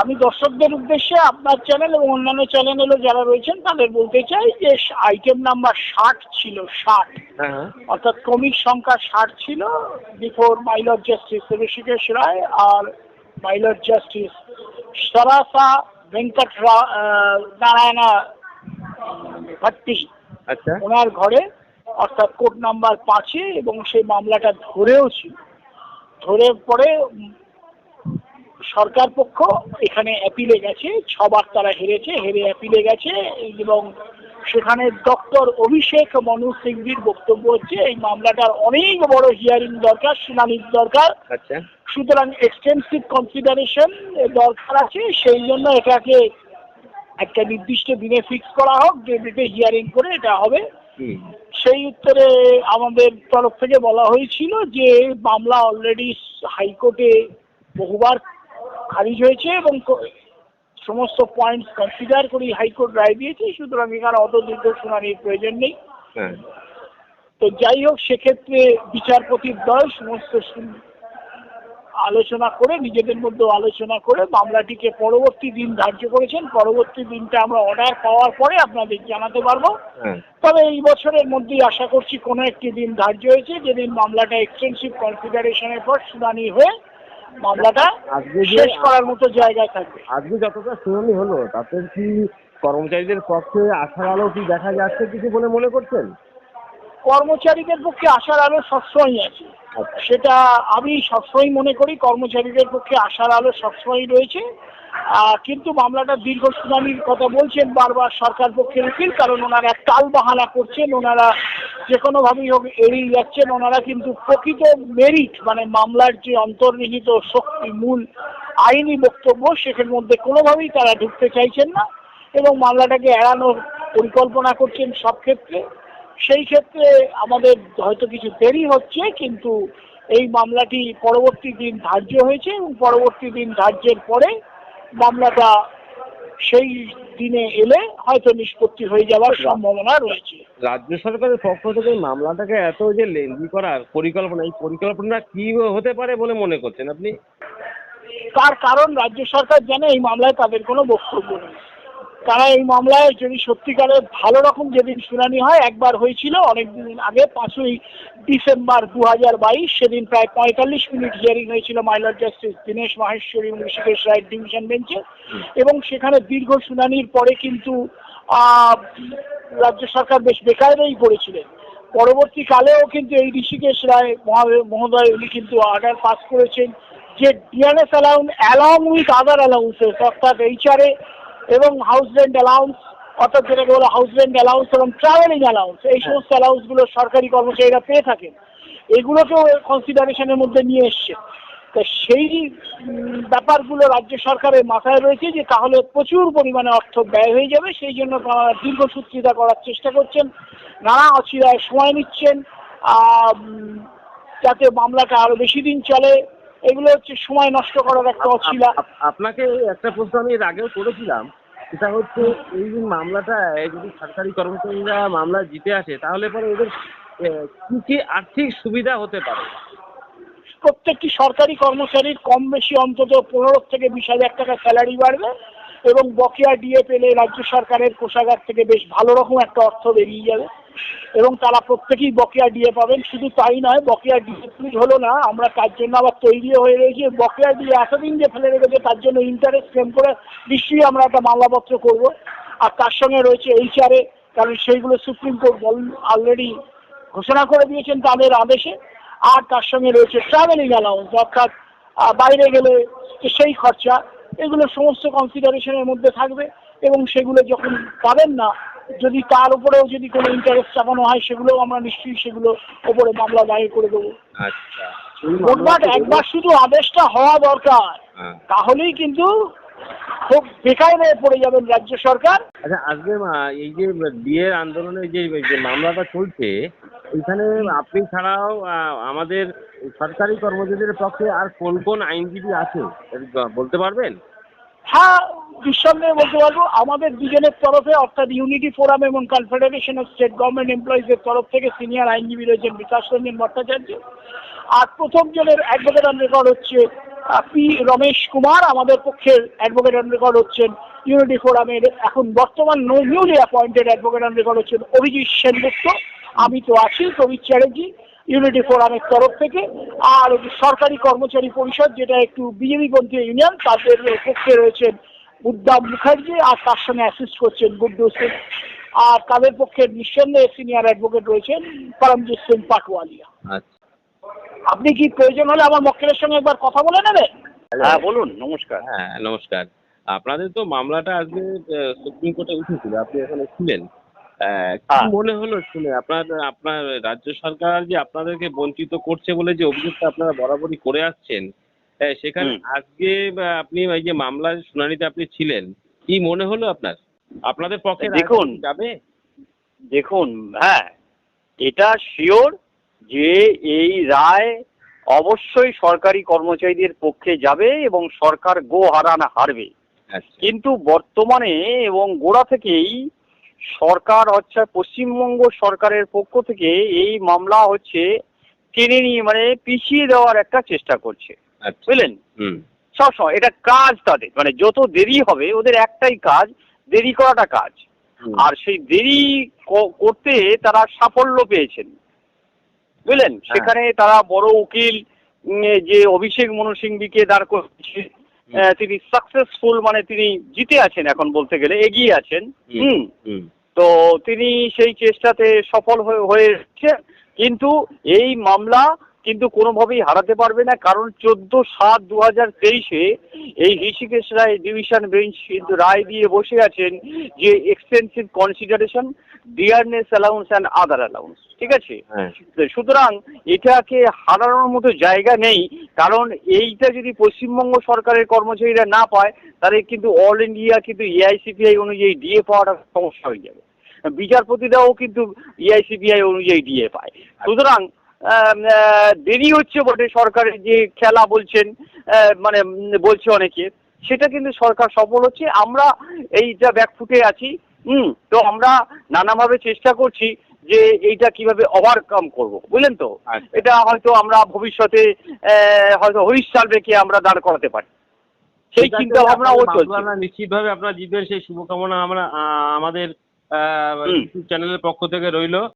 আমি দর্শকদের উদ্দেশ্যে আপনার চ্যানেল এবং অন্যান্য চ্যানেলেরও যারা রয়েছেন তাদের বলতে চাই যে আইটেম নাম্বার ষাট ছিল ষাট। হ্যাঁ হ্যাঁ। অর্থাৎ ক্রমিক সংখ্যা ষাট ছিল before my lord justice Hrishikesh Roy R my lord justice Sarasa Venkata Narayana Bhatti আচ্ছা। ওনার ঘরে অর্থাৎ কোর্ট নাম্বার পাঁচে এবং সেই মামলাটা ধরেও ছিল। ধরে পরে সরকার পক্ষ এখানে অ্যাপিলে গেছে ছবার তারা হেরেছে হেরে অ্যাপিলে গেছে এবং সেখানে ডক্টর অভিষেক মনু সিংভির বক্তব্য হচ্ছে এই মামলাটার অনেক বড় হিয়ারিং দরকার শুনানির দরকার। আচ্ছা। সুতরাং এক্সটেন্সিভ কনসিডারেশন দরকার আছে সেই জন্য এটাকে একটা নির্দিষ্ট দিনে ফিক্স করা হোক যে ডেটে হিয়ারিং করে এটা হবে। সেই উত্তরে আমাদের তরফ থেকে বলা হয়েছিল যে মামলা অলরেডি হাইকোর্টে বহুবার খারিজ হয়েছে এবং সমস্ত পয়েন্ট কনসিডার করে হাইকোর্ট রায় দিয়েছে সুতরাং এখানে অত দীর্ঘ শুনানির প্রয়োজন নেই। হ্যাঁ। তো যাই হোক সেক্ষেত্রে বিচারপতির দল সমস্ত আলোচনা করে নিজেদের মধ্যে আলোচনা করে মামলাটিকে পরবর্তী দিন ধার্য করেছেন। পরবর্তী দিনটা আমরা অর্ডার পাওয়ার পরে আপনাদের জানাতে পারব। হ্যাঁ। তবে এই বছরের মধ্যেই আশা করছি কোনো একটি দিন ধার্য হয়েছে। যেদিন মামলাটা এক্সটেন্সিভ কনসিডারেশনের পর শুনানি হয়ে মামলাটা শেষ করার মতো জায়গায় থাকবে। আজকে যতটা শুনানি হলো তাতে কি কর্মচারীদের পক্ষে আশার আলো কি দেখা যাচ্ছে কিছু বলে মনে করছেন? কর্মচারীদের পক্ষে আশার আলো সবসময়ই আছে। আচ্ছা। সেটা আমি সবসময় মনে করি কর্মচারীদের পক্ষে আশার আলো সবসময় রয়েছে। কিন্তু মামলাটা দীর্ঘ শুনানির কথা বলছেন বারবার সরকার পক্ষের উকিল কারণ ওনারা টাল বাহানা করছেন ওনারা যে কোনোভাবেই হোক এড়িয়ে যাচ্ছেন, ওনারা কিন্তু প্রকৃত মেরিট মানে মামলার যে অন্তর্নিহিত শক্তি, মূল আইনি বক্তব্য, সেখান মধ্যে কোনোভাবেই তারা ঢুকতে চাইছেন না এবং মামলাটাকে এড়ানোর পরিকল্পনা করছেন সব ক্ষেত্রে। সেই ক্ষেত্রে আমাদের হয়তো কিছু দেরি হচ্ছে, কিন্তু এই মামলাটি পরবর্তী দিন ধার্য হয়েছে এবং পরবর্তী দিন ধার্যের পরে মামলাটা সেই দিনে এলে হয়তো নিষ্পত্তি হয়ে যাওয়ার সম্ভাবনা রয়েছে। রাজ্য সরকারের পক্ষ থেকে মামলাটাকে এত যে লেন্দি করার পরিকল্পনা এই পরিকল্পনা কি হতে পারে বলে মনে করছেন আপনি? তার কারণ রাজ্য সরকার জানে এই মামলায় তাদের কোনো বক্তব্য নেই। তারা এই মামলায় যদি সত্যিকারের ভালো রকম যেদিন শুনানি হয়, একবার হয়েছিল অনেক দিন আগে, পাঁচই ডিসেম্বর দু হাজার বাইশ, সেদিন প্রায় পঁয়তাল্লিশ মিনিট হিয়ারিং হয়েছিল মাইলর জাস্টিস দীনেশ মাহেশ্বরী এবং ঋষিকেশ রায় ডিভিশন বেঞ্চে। এবং সেখানে দীর্ঘ শুনানির পরে কিন্তু রাজ্য সরকার বেশ বেকারেই পড়েছিলেন। পরবর্তীকালেও কিন্তু এই ঋষিকেশ রায় মহা- মহোদয়, উনি কিন্তু অর্ডার পাস করেছেন। যে DNS allowance along with other allowances অর্থাৎ এইচআরএ এবং হাউস রেন্ট অ্যালাউন্স অর্থাৎ যেটাকে বলে হাউস রেন্ট অ্যালাউন্স এবং ট্রাভেলিং অ্যালাউন্স এই সমস্ত অ্যালাউন্সগুলো সরকারি কর্মচারীরা পেয়ে থাকেন। এগুলোকেও কনসিডারেশনের মধ্যে নিয়ে এসছে। তা সেই ব্যাপারগুলো রাজ্য সরকারের মাথায় রয়েছে যে তাহলে প্রচুর পরিমাণে অর্থ ব্যয় হয়ে যাবে। সেই জন্য তারা দীর্ঘসূত্রিতা করার চেষ্টা করছেন। নানা অচিরায় সময় নিচ্ছেন। যাতে মামলাটা আরও বেশি দিন চলে। এগুলো হচ্ছে সময় নষ্ট করার একটা অছিলা আপ- আপ- আপনাকে একটা প্রশ্ন আমি এর আগেও করেছিলাম। সেটা হচ্ছে এই যে মামলাটা যদি সরকারি কর্মচারীরা মামলা জিতে আসে, তাহলে পরে ওদের কি কি আর্থিক সুবিধা হতে পারে? প্রত্যেকটি সরকারি কর্মচারীর কম বেশি অন্তত পনেরো থেকে বিশ হাজার টাকা স্যালারি বাড়বে এবং বকেয়া ডিএ পেলে রাজ্য সরকারের কোষাগার থেকে বেশ ভালো রকম একটা অর্থ বেরিয়ে যাবে। এবং তারা প্রত্যেকেই বকেয়া ডিএ পাবেন। শুধু তাই নয়, বকেয়া ডিএ হলো না, আমরা তার জন্য আবার তৈরিও হয়ে রয়েছি। বকেয়া ডিএ এতদিন যে ফেলে রেখেছে, তার জন্য ইন্টারেস্ট ক্লেম করে নিশ্চয়ই আমরা একটা মামলাপত্র করব। আর তার সঙ্গে রয়েছে এইচআরএ কারণ সেইগুলো সুপ্রিম কোর্ট অলরেডি ঘোষণা করে দিয়েছেন তাদের আদেশে। আর তার সঙ্গে রয়েছে ট্রাভেলিং অ্যালাউন্স অর্থাৎ বাইরে গেলে সেই খরচা, এগুলো সমস্ত কনসিডারেশনের মধ্যে থাকবে। এবং সেগুলো যখন পাবেন না যদি তার উপরেও যদি কোনো ইন্টারেস্ট চাপানো হয় সেগুলোও আমরা নিশ্চয়ই সেগুলো ওপরে মামলা দায়ের করে দেবো। আচ্ছা। মোটমাট একবার শুধু আদেশটা হওয়া দরকার হ্যাঁ। তাহলেই কিন্তু খুব বেকায়দায় পড়ে যাবেন রাজ্য সরকার। আচ্ছা আজকে এই যে বিয়ের আন্দোলনের যে মামলাটা চলছে এখানে আপনি ছাড়াও আমাদের সরকারি কর্মচারীদের পক্ষে আর কোন কোন আইনজীবী আছে? বলতে পারবেন? হ্যাঁ নিঃসন্দেহে বলতে পারব, আমাদের দুজনের তরফে, অর্থাৎ ইউনিটি ফোরাম এবং কনফেডারেশন অফ স্টেট গভর্নমেন্ট এমপ্লয়িজের তরফ থেকে সিনিয়র আইনজীবী রয়েছেন বিকাশ রঞ্জন ভট্টাচার্য। আর প্রথম জনের অ্যাডভোকেট অন রেকর্ড হচ্ছে পি রমেশ কুমার। আমাদের পক্ষের অ্যাডভোকেট অন রেকর্ড হচ্ছেন ইউনিটি ফোরামের এখন বর্তমান newly appointed advocate on record হচ্ছেন অভিজিৎ সেনগুপ্ত। আমি তো আছি, প্রবীর চ্যাটার্জি ইউনিটি ফোরামের তরফ থেকে। আর সরকারি কর্মচারী পরিষদ, যেটা একটু বিজেপি পন্থী ইউনিয়ন, তাদের পক্ষে রয়েছেন উদ্দাম মুখার্জি আর তার সঙ্গে অ্যাসিস্ট করছেন গুড্ডু সিং। আর তাদের পক্ষে নিঃসন্দেহে সিনিয়র অ্যাডভোকেট রয়েছেন পরমজিৎ সিং পাটওয়ালিয়া আচ্ছা। আপনি কি প্রয়োজন হলে আমার মক্কেলের সঙ্গে একবার কথা বলে নেবেন? হ্যাঁ বলুন নমস্কার। হ্যাঁ নমস্কার। আপনাদের তো মামলাটা আজকে সুপ্রিম কোর্টে উঠেছিল আপনি এখানে ছিলেন। হ্যাঁ। মনে হলো শুনে আপনার আপনার রাজ্য সরকার যে আপনাদেরকে বঞ্চিত করছে বলে যে অভিযোগটা আপনারা বরাবরই করে আসছেন আহ, সেখানে আজকে আপনি এই যে মামলার শুনানিতে আপনি ছিলেন কি মনে হলো আপনার? আপনাদের পক্ষে দেখুন। যাবে? দেখুন হ্যাঁ এটা শিওর যে এই রায় অবশ্যই সরকারি কর্মচারীদের পক্ষে যাবে এবং সরকার গো হারান হারবে। আচ্ছা। কিন্তু বর্তমানে এবং গোড়া থেকেই সরকার হচ্ছে পশ্চিমবঙ্গ সরকারের পক্ষ থেকে এই মামলা হচ্ছে টেনে নিয়ে মানে পিছিয়ে দেওয়ার একটা চেষ্টা করছে। আচ্ছা। বুঝলেন? হুম। সবসময় এটা কাজ তাদের। মানে যত দেরি হবে ওদের একটাই কাজ দেরি করাটা কাজ। আর সেই দেরি করতে তারা সাফল্য পেয়েছেন। বুঝলেন? হ্যাঁ। সেখানে তারা বড় উকিল যে অভিষেক মনু সিংবিকে দাঁড় করছে তিনি সাকসেসফুল মানে তিনি জিতে আছেন এখন বলতে গেলে এগিয়ে আছেন। হুম। তো তিনি সেই চেষ্টাতে সফল হয়ে হয়েছে কিন্তু এই মামলা কিন্তু কোনোভাবেই হারাতে পারবে না কারণ চোদ্দ সাত দু হাজার তেইশে এই ঋষিকেশ রায় ডিভিশন বেঞ্চ কিন্তু রায় দিয়ে বসে আছেন যে expensive consideration dearness allowance and other allowance ঠিক আছে? হ্যাঁ। সুতরাং এটাকে হারানোর মতো জায়গা নেই কারণ এইটা যদি পশ্চিমবঙ্গ সরকারের কর্মচারীরা না পায় তাহলে কিন্তু অল ইন্ডিয়া কিন্তু এআইসিপিআই অনুযায়ী ডিএ পাওয়াটা সমস্যা হয়ে যাবে। বিচারপতিরাও কিন্তু এআইসিপিআই অনুযায়ী ডিএ পায় সুতরাং দেরি হচ্ছে বটে সরকারের যে খেলা বলছেন মানে বলছে অনেকে সেটা কিন্তু সরকার সফল হচ্ছে। আমরা এইটা ব্যাকফুটে আছি হুম তো আমরা নানাভাবে চেষ্টা করছি যে এইটা কীভাবে ওভারকাম করব বুঝলেন তো? আচ্ছা। এটা হয়তো আমরা ভবিষ্যতে হয়তো হরিশ সালভেকে আমরা দাঁড় করাতে পারি। সেই চিন্তা ভাবনা আপনাদের চলছে। নিশ্চিতভাবে আপনারা জিতবেন সেই শুভকামনা আমরা আমাদের চ্যানেলের পক্ষ থেকে রইল।